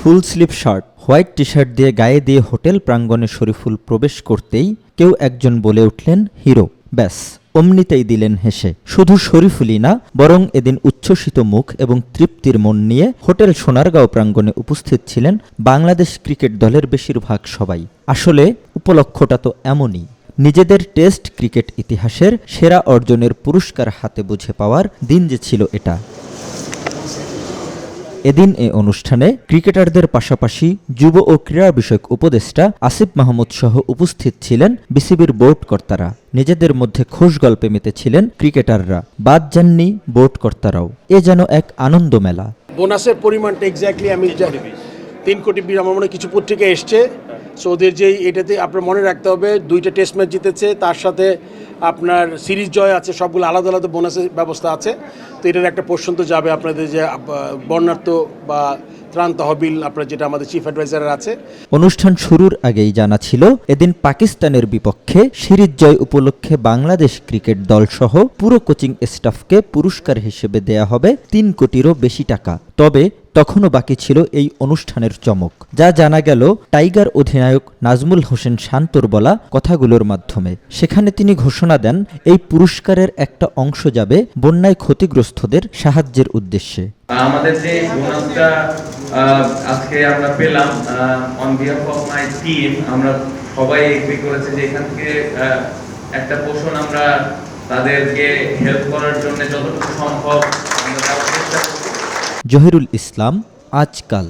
Full sleeve shirt, white T shirt দিয়ে গায়ে দিয়ে হোটেল প্রাঙ্গণে শরীফুল প্রবেশ করতেই কেউ একজন বলে উঠলেন, হিরো, ব্যাস। অমনিতেই দিলেন হেসে। শুধু শরীফুলই না, বরং এদিন উচ্ছ্বসিত মুখ এবং তৃপ্তির মন নিয়ে হোটেল সোনারগাঁও প্রাঙ্গণে উপস্থিত ছিলেন বাংলাদেশ ক্রিকেট দলের বেশিরভাগ সবাই। আসলে উপলক্ষটা তো এমনই। নিজেদের টেস্ট ক্রিকেট ইতিহাসের সেরা অর্জনের পুরস্কার হাতে বুঝে পাওয়ার দিন যে ছিল এটা। এদিন এ অনুষ্ঠানে ক্রিকেটারদের পাশাপাশি যুব ও ক্রীড়া বিষয়ক উপদেষ্টা আসিফ মাহমুদ সহ উপস্থিত ছিলেন বিসিবির বোর্ড কর্তারা। নিজেদের মধ্যে খোশ গল্পে মেতেছিলেন ক্রিকেটাররা। বাদ যাননি বোর্ড কর্তারাও। এ যেন এক আনন্দ মেলা। বোনাসের পরিমাণটা এক্স্যাক্টলি আমি জানি। তিন কোটি বিরাম মনে কিছু পত্রিকা এসছে। সো ওদের যেই এটাতে আপনার মনে রাখতে হবে, দুইটা টেস্ট ম্যাচ জিতেছে, তার সাথে আপনার সিরিজ জয় আছে, সবগুলো আলাদা আলাদা বোনাসের ব্যবস্থা আছে। তো এটার একটা পোর্শন তো যাবে আপনাদের যে বর্ণার্থ বা ত্রাণ তহবিল, আপনার যেটা আমাদের চিফ অ্যাডভাইজার আছে। অনুষ্ঠান শুরুর আগেই জানা ছিল, এদিন পাকিস্তানের বিপক্ষে সিরিজ জয় উপলক্ষে বাংলাদেশ ক্রিকেট দল সহ পুরো কোচিং স্টাফকে পুরস্কার হিসেবে দেয়া হবে তিন কোটিরও বেশি টাকা। তবে তখনও বাকি ছিল এই অনুষ্ঠানের চমক। যা জানা গেল টাইগার অধিনায়ক নাজমুল হোসেন শান্তর বলা কথাগুলোর মাধ্যমে। সেখানে তিনি ঘোষণা দেন, এই পুরস্কারের একটা অংশ যাবে বন্যায় ক্ষতিগ্রস্তদের সাহায্যের উদ্দেশ্যে। আমাদের যে বোনাসটা আজকে আমরা পেলাম on behalf of my team আমরা সবাই এগ্রি করেছে যে এখান থেকে একটা পোষণ আমরা তাদেরকে হেল্প করার জন্য যতটুকু সম্ভব আমরা জহিরুল ইসলাম আজকাল।